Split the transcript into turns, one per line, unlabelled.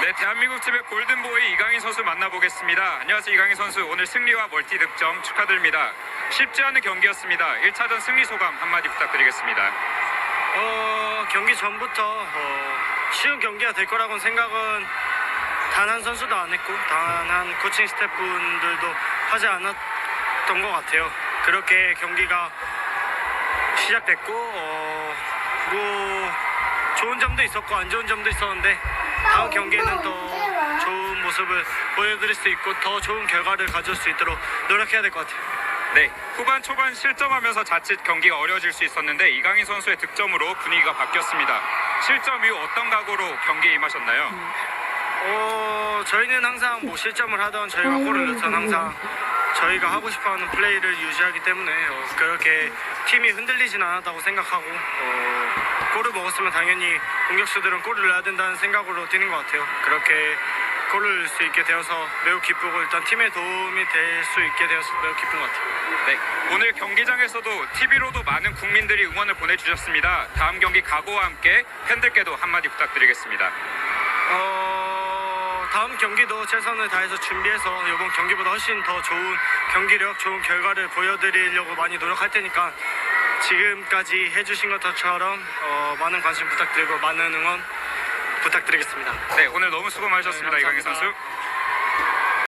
네, 대한민국 팀의 골든보이 이강인 선수 만나보겠습니다. 안녕하세요, 이강인 선수. 오늘 승리와 멀티 득점 축하드립니다. 쉽지 않은 경기였습니다. 1차전 승리 소감 한마디 부탁드리겠습니다.
어, 경기 전부터 어, 쉬운 경기가 될 거라고는 생각은 단 한 선수도 안 했고 단 한 코칭 스태프분들도 하지 않았던 것 같아요. 그렇게 경기가 시작됐고 어, 뭐 좋은 점도 있었고 안 좋은 점도 있었는데 다음 경기에는 더 좋은 모습을 보여드릴 수 있고 더 좋은 결과를 가져올 수 있도록 노력해야 될 것 같아요.
네, 후반 초반 실점하면서 자칫 경기가 어려워질 수 있었는데 이강인 선수의 득점으로 분위기가 바뀌었습니다. 실점 이후 어떤 각오로 경기에 임하셨나요?
어, 저희는 항상 뭐 실점을 하던 저희가 골을 넣던 항상 저희가 하고 싶어하는 플레이를 유지하기 때문에 어, 그렇게 팀이 흔들리진 않았다고 생각하고 어, 골을 먹었으면 당연히 공격수들은 골을 넣어야 된다는 생각으로 뛰는 것 같아요. 그렇게 골을 넣을 수 있게 되어서 매우 기쁘고 일단 팀에 도움이 될 수 있게 되어서 매우 기쁜 것 같아요.
네, 오늘 경기장에서도 TV로도 많은 국민들이 응원을 보내주셨습니다. 다음 경기 각오와 함께 팬들께도 한마디 부탁드리겠습니다.
어, 경기도 최선을 다해서 준비해서 이번 경기보다 훨씬 더 좋은 경기력, 좋은 결과를 보여드리려고 많이 노력할 테니까 지금까지 해주신 것처럼 어, 많은 관심 부탁드리고 많은 응원 부탁드리겠습니다.
네, 오늘 너무 수고 많으셨습니다,
네,
이강인
감사합니다.
선수.